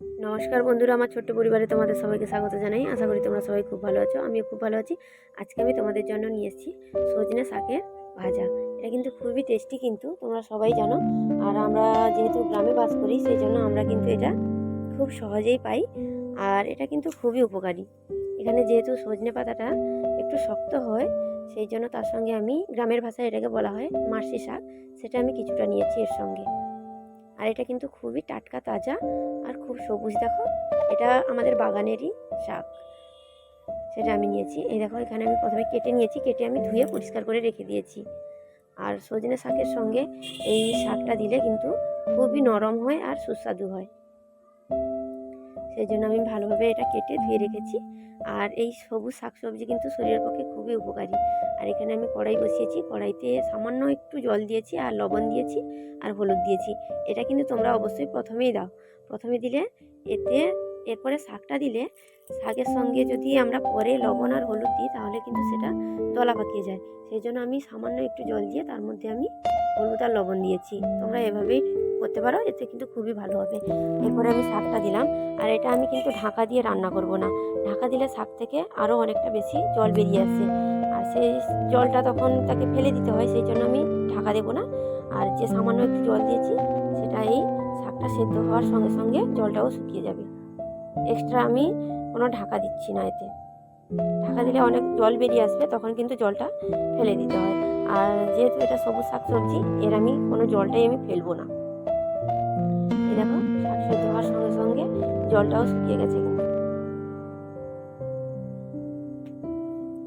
নমস্কার বন্ধুরা, আমার ছোট্ট পরিবারে তোমাদের সবাইকে স্বাগত জানাই। আশা করি তোমরা সবাই খুব ভালো আছো, আমিও খুব ভালো আছি। আজকে আমি তোমাদের জন্য নিয়ে এসেছি সজনে শাকের ভাজা। এটা কিন্তু খুবই টেস্টি কিন্তু, তোমরা সবাই জানো। আর আমরা যেহেতু গ্রামে বাস করি, সেই জন্য আমরা কিন্তু এটা খুব সহজেই পাই। আর এটা কিন্তু খুবই উপকারী। এখানে যেহেতু সজনে পাতাটা একটু শক্ত হয়, সেই জন্য তার সঙ্গে আমি গ্রামের ভাষায় এটাকে বলা হয় মাসি শাক। সেটা আমি কিছুটা নিয়েছি এর সঙ্গে। আর এটা কিন্তু খুবই টাটকা তাজা আর খুব সবুজ, দেখো। এটা আমাদের বাগানেরই শাক। সেটা আমি নিয়েছি। এই দেখো, এখানে আমি প্রথমে কেটে নিয়েছি। কেটে আমি ধুয়ে পরিষ্কার করে রেখে দিয়েছি। আর সজনে শাকের সঙ্গে এই শাকটা দিলে কিন্তু খুবই নরম হয় আর সুস্বাদু হয়। সেই জন্য আমি ভালোভাবে এটা কেটে ধুয়ে রেখেছি। আর এই সবুজ শাকসবজি কিন্তু শরীরের পক্ষে খুবই উপকারী। আর এখানে আমি কড়াই বসিয়েছি। কড়াইতে সামান্য একটু জল দিয়েছি আর লবণ দিয়েছি আর হলুদ দিয়েছি। এটা কিন্তু তোমরা অবশ্যই প্রথমেই দাও। প্রথমে দিলে এতে, এরপরে শাকটা দিলে শাকের সঙ্গে যদি আমরা পরে লবণ আর হলুদ দিই তাহলে কিন্তু সেটা দলা পাকিয়ে যায়। সেই জন্য আমি সামান্য একটু জল দিয়ে তার মধ্যে আমি হলুদ আর লবণ দিয়েছি। তোমরা এভাবেই করতে পারো, এতে কিন্তু খুবই ভালো হবে। এরপরে আমি শাকটা দিলাম, আর এটা আমি কিন্তু ঢাকা দিয়ে রান্না করব না। ঢাকা দিলে শাক থেকে আরও অনেকটা বেশি জল বেরিয়ে আসে। আর সেই জলটা তখন তাকে ফেলে দিতে হয়, সেই জন্য আমি ঢাকা দেবো না। আর যে সামান্য একটু জল দিয়েছি, সেটা এই শাকটা সেদ্ধ হওয়ার সঙ্গে সঙ্গে জলটাও শুকিয়ে যাবে। এক্সট্রা আমি কোনো ঢাকা দিচ্ছি না এতে। ঢাকা দিলে অনেক জল বেরিয়ে আসবে, তখন কিন্তু জলটা ফেলে দিতে হয়। আর যেহেতু এটা সবুজ শাক সবজি এর আমি কোনো জলটাই আমি ফেলব না। এই দেখো, শাক সেদ্ধ হওয়ার সঙ্গে সঙ্গে জলটাও শুকিয়ে গেছে কিন্তু।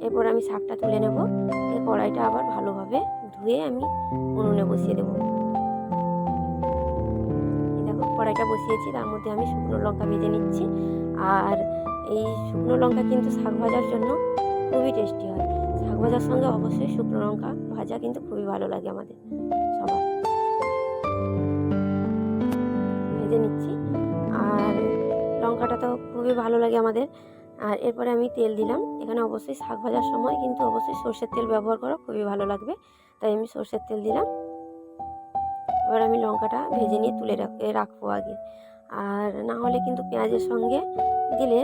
এরপর আমি শাকটা তুলে নেব। এই কড়াইটা আবার ভালোভাবে ধুয়ে আমি উনুনে বসিয়ে দেবো। কড়াইটা বসিয়েছি, তার মধ্যে আমি শুকনো লঙ্কা ভেজে নিচ্ছি। আর এই শুকনো লঙ্কা কিন্তু শাক ভাজার জন্য খুবই টেস্টি হয়। শাক ভাজার সঙ্গে অবশ্যই শুকনো লঙ্কা ভাজা কিন্তু খুবই ভালো লাগে আমাদের, সবার। ভেজে নিচ্ছি। আর লঙ্কাটা তো খুবই ভালো লাগে আমাদের। আর এরপরে আমি তেল দিলাম। এখানে অবশ্যই শাক ভাজার সময় কিন্তু অবশ্যই সর্ষের তেল ব্যবহার করো, খুবই ভালো লাগবে। তাই আমি সর্ষের তেল দিলাম। এবার আমি লঙ্কাটা ভেজে নিয়ে তুলে রাখ রাখব আগে। আর না হলে কিন্তু পেঁয়াজের সঙ্গে দিলে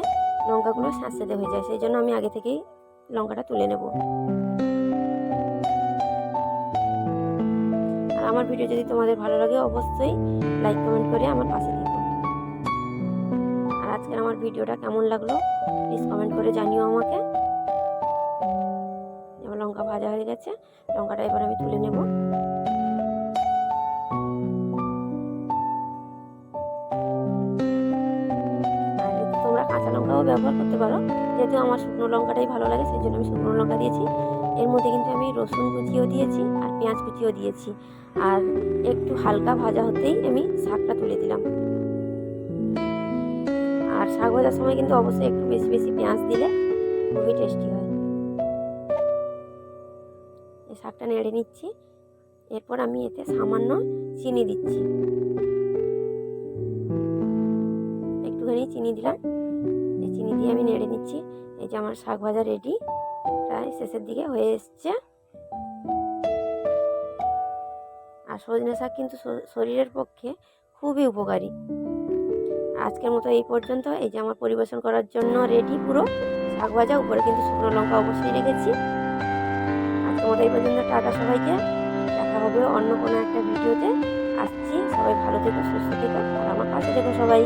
লঙ্কাগুলো স্যাঁতস্যাঁতে হয়ে যায়। সেই জন্য আমি আগে থেকেই লঙ্কাটা তুলে নেব। আর আমার ভিডিও যদি তোমাদের ভালো লাগে, অবশ্যই লাইক কমেন্ট করে আমার পাশে থেকো। আর আজকের আমার ভিডিওটা কেমন লাগল প্লিজ কমেন্ট করে জানিও আমাকে। আমার লঙ্কা ভাজা হয়ে গেছে, লঙ্কাটা এবার আমি তুলে নেব। কাঁচা লঙ্কাও ব্যবহার করতে পারো। যেহেতু আমার শুকনো লঙ্কাটাই ভালো লাগে, সেই জন্য আমি শুকনো লঙ্কা দিয়েছি। এর মধ্যে কিন্তু আমি রসুন কুচিও দিয়েছি আর পেঁয়াজ কুচিও দিয়েছি। আর একটু হালকা ভাজা হতেই আমি শাকটা তুলে দিলাম। আর শাক ভাজার সময় কিন্তু অবশ্যই একটু বেশি বেশি পেঁয়াজ দিলে খুবই টেস্টি হয়। এই শাকটা নেড়ে নিচ্ছি। এরপর আমি এতে সামান্য চিনি দিচ্ছি। একটুখানি চিনি দিলাম। চিনি দিয়ে আমি নেড়ে নিচ্ছি। এই যে আমার শাক ভাজা রেডি প্রায় শেষের দিকে হয়ে এসছে। আর সজনে শাক কিন্তু শরীরের পক্ষে খুবই উপকারী। আজকের মতো এই পর্যন্ত। এই যে আমার পরিবেশন করার জন্য রেডি পুরো শাক ভাজা, উপরে কিন্তু শুকনো লঙ্কা অবশ্যই রেখেছি। আজকের মতো এই পর্যন্ত। টাটা সবাইকে। দেখা হবে অন্য কোনো একটা ভিডিওতে। আসছি। সবাই ভালো থেকো, সুস্থ থেকো, আর আমার পাশে থেকো সবাই।